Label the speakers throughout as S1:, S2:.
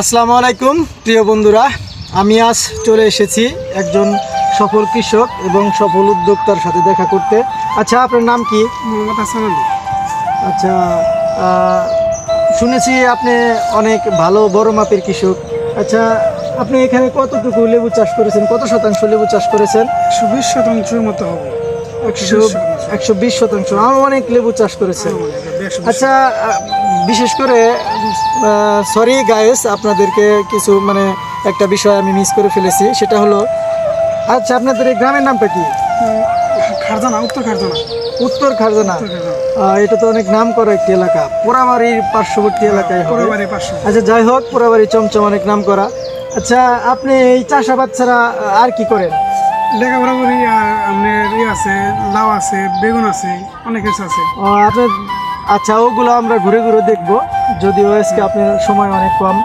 S1: আসসালামু আলাইকুম প্রিয় বন্ধুরা। আমি আজ চলে এসেছি একজন সফল কৃষক এবং সফল উদ্যোক্তার সাথে দেখা করতে। আচ্ছা আপনার নাম কি?
S2: মোহাম্মদ হাসান আলী।
S1: আচ্ছা শুনেছি আপনি অনেক ভালো বড় মাপের কৃষক। আচ্ছা আপনি এখানে কতটুকু লেবু চাষ করেছেন? কত শতাংশ লেবু চাষ করেছেন?
S2: একশো বিশ শতাংশের মতো হবে।
S1: একশো একশো বিশ শতাংশ। আরও অনেক লেবু চাষ করেছেন। আচ্ছা বিশেষ করে সরি গায়েস আপনাদেরকে কিছু মানে একটা বিষয় আমি মিস করে ফেলেছি সেটা হলো আচ্ছা আপনাদের এই গ্রামের নামটা কি?
S2: খারজানা উত্তর খারজানা।
S1: উত্তর খারজানা। এটা তো অনেক নাম করা একটি এলাকা। পোড়াবাড়ির পার্শ্ববর্তী এলাকায়
S2: বাড়ি পাঁচশো
S1: আচ্ছা যাই হোক পোড়াবাড়ি চমচম অনেক নাম করা আচ্ছা আপনি এই চাষাবাদ ছাড়া আর কি করেন?
S2: লেখাপড়া করি আপনার ইয়ে আছে লাউ আছে বেগুন আছে অনেক কিছু আছে।
S1: আপনার আচ্ছা ওগুলো আমরা ঘুরে ঘুরে দেখব। যদিও আজকে আপনার সময় অনেক কম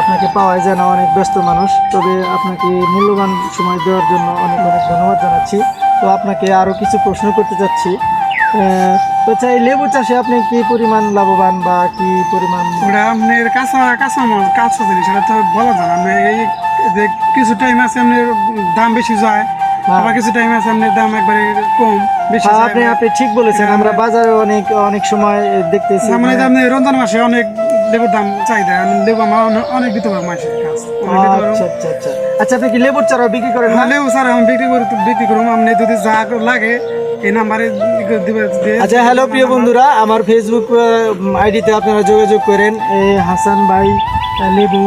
S1: আপনাকে পাওয়া যায় না অনেক ব্যস্ত মানুষ। তবে আপনাকে মূল্যবান সময় দেওয়ার জন্য অনেক অনেক ধন্যবাদ জানাচ্ছি। তো আপনাকে আরও কিছু প্রশ্ন করতে চাচ্ছি। তো আচ্ছা এই লেবু চাষে আপনি কি পরিমাণ লাভবান বা কি পরিমাণ
S2: ওটা আপনার কাঁচা কাঁচা কাঁচা জিনিস সেটা তো বলা যায় না। আপনার এই যে কিছু টাইম আছে আপনার দাম বেশি যায় আবার কিছু টাইম আছে আপনার দাম একবারে কম।
S1: হ্যাঁ, আপনি আপনি ঠিক বলেছেন আমরা বাজারে অনেক অনেক সময় দেখতেছি।
S2: মানে আপনি রমজান মাসে অনেক লেবুর দাম চাহিদা লেবু আমার অনেক- দিতে পারব মাসে। কাজ
S1: আচ্ছা আচ্ছা আচ্ছা। আচ্ছা আপনি কি লেবুর চারা বিক্রি করেন না?
S2: হ্যাঁ, লেবু স্যার আমি বিক্রি করি বিক্রি করুম আপনি যদি যা লাগে এই নাম্বারে
S1: আচ্ছা হ্যালো প্রিয় বন্ধুরা আমার ফেসবুক আইডিতে আপনারা যোগাযোগ করেন। হাসান ভাই লেবু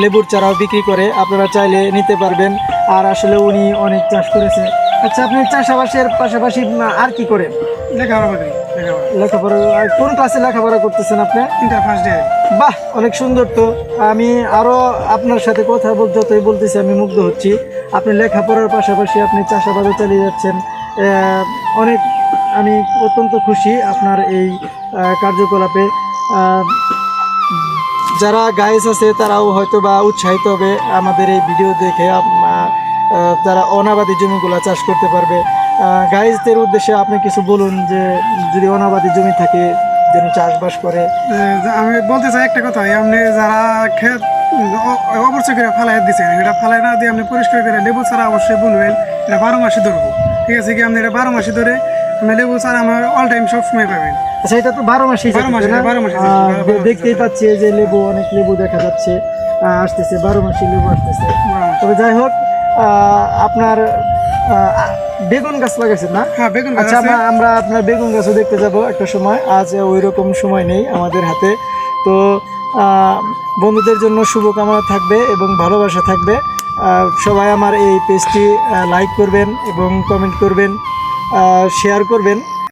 S1: লেবুর চারাও বিক্রি করে। আপনারা চাইলে নিতে পারবেন। আর আসলে উনি অনেক চাষ করেছে। আচ্ছা আপনি চাষাবাসের পাশাপাশি আর কি করেন?
S2: লেখাপড়া করি লেখাপড়া।
S1: কোন ক্লাসে লেখাপড়া করতেছেন আপনি?
S2: ইন্টার ফার্স্ট
S1: বাহ অনেক সুন্দর তো। আমি আরও আপনার সাথে কথা বল যতই বলতেছি আমি মুগ্ধ হচ্ছি। আপনি লেখাপড়ার পাশাপাশি আপনি চাষাবাদও চালিয়ে যাচ্ছেন। অনেক আমি অত্যন্ত খুশি আপনার এই কার্যকলাপে। যারা গায়েস আছে তারাও হয়তো বা উৎসাহিত হবে আমাদের এই ভিডিও দেখে। তারা অনাবাদি জমিগুলো চাষ করতে পারবে। গাইজদের উদ্দেশ্যে আপনি কিছু বলুন যে যদি অনাবাদি জমি থাকে যেন চাষবাস করে।
S2: আমি বলতে চাই একটা কথা আপনি যারা অ- অবশ্যই করে ফালাই দিচ্ছেন এটা ফালাই না দিয়ে আপনি পরিষ্কার করে লেবু ছাড়া অবশ্যই বুনবেন এটা বারো মাসে ধরবো। ঠিক আছে কি আপনি এটা বারো মাসে ধরে আপনি লেবু ছাড়া আমার অল টাইম সব সময় পাবেন।
S1: আচ্ছা এটা তো বারো
S2: মাসে, বারো মাসে বারো মাসে
S1: দেখতেই পাচ্ছি যে লেবু অনেক লেবু দেখা যাচ্ছে আসতেছে বারো মাসি লেবু আসতেছে। তবে যাই হোক আপনার বেগুন গাছ লাগাইছেন না?
S2: হ্যাঁ বেগুন গাছ
S1: আচ্ছা আমরা আপনার বেগুন গাছও দেখতে যাব একটা সময়। আজ ওই রকম সময় নেই আমাদের হাতে। তো বন্ধুদের জন্য শুভকামনা থাকবে এবং ভালোবাসা থাকবে। সবাই আমার এই পেজটি লাইক করবেন এবং কমেন্ট করবেন শেয়ার করবেন।